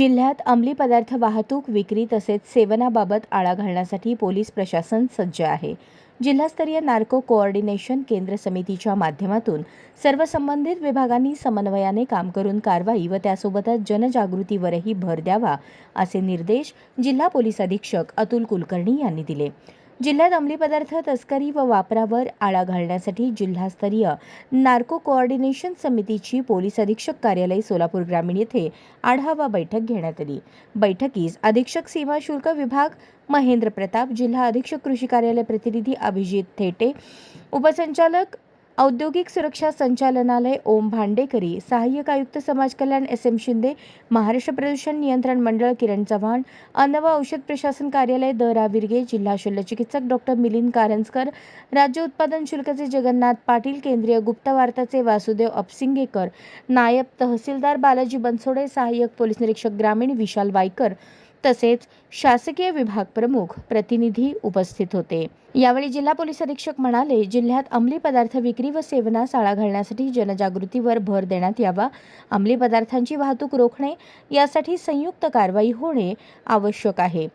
जिल्ह्यात अंमली पदार्थ वाहतूक विक्री तसेच सेवनाबाबत आळा घालण्यासाठी पोलीस प्रशासन सज्ज आहे. जिल्हास्तरीय नार्को कोऑर्डिनेशन केंद्र समितीच्या माध्यमातून सर्व संबंधित विभागांनी समन्वयाने काम करून कारवाई व त्यासोबतच जनजागृतीवरही भर द्यावा असे निर्देश जिल्हा पोलीस अधीक्षक अतुल कुलकर्णी यांनी दिले. जिल्ह्यात अंमली पदार्थ तस्करी व वापरावर आळा घालण्यासाठी जिल्हास्तरीय नार्को कोऑर्डिनेशन समितीची पोलीस अधीक्षक कार्यालय सोलापूर ग्रामीण येथे आढावा बैठक घेण्यात आली. बैठकीस अधीक्षक सीमा शुल्क विभाग महेंद्र प्रताप जिल्हा अधीक्षक कृषी कार्यालय प्रतिनिधी अभिजित थेटे उपसंचालक औद्योगिक सुरक्षा संचालनालय ओम भांडेकरी सहाय्यक आयुक्त समाज कल्याण एस एम शिंदे महाराष्ट्र प्रदूषण नियंत्रण मंडळ किरण चव्हाण अन्न व औषध प्रशासन कार्यालय द रा विरगे जिल्हा शल्यचिकित्सक डॉक्टर मिलिंद कारंजकर राज्य उत्पादन शुल्काचे जगन्नाथ पाटील केंद्रीय गुप्तवार्ताचे वासुदेव अपसिंगेकर नायब तहसीलदार बालाजी बनसोडे सहाय्यक पोलीस निरीक्षक ग्रामीण विशाल वायकर तसेच शासकीय विभाग प्रमुख प्रतिनिधी उपस्थित होते. यावेळी जिल्हा पोलीस अधीक्षक म्हणाले जिल्ह्यात अंमली पदार्थ विक्री व सेवनास आळा घालण्यासाठी जनजागृतीवर भर देण्यात यावा. अंमली पदार्थांची वाहतूक रोखणे यासाठी संयुक्त कारवाई होणे आवश्यक आहे.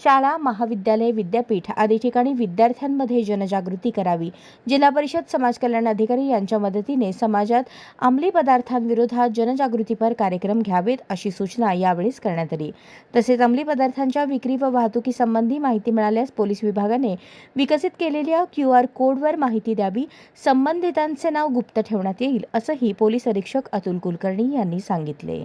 शाळा महाविद्यालय विद्यापीठ आदी ठिकाणी विद्यार्थ्यांमध्ये जनजागृती करावी. जिल्हा परिषद समाज कल्याण अधिकारी यांच्या मदतीने समाजात अंमली पदार्थांविरोधात जनजागृतीपर कार्यक्रम घ्यावेत अशी सूचना यावेळेस करण्यात आली. तसेच अंमली पदार्थांच्या विक्री व वाहतुकीसंबंधी माहिती मिळाल्यास पोलीस विभागाने विकसित केलेल्या क्यू आर कोडवर माहिती द्यावी संबंधितांचे नाव गुप्त ठेवण्यात येईल असंही पोलीस अधीक्षक अतुल कुलकर्णी यांनी सांगितले.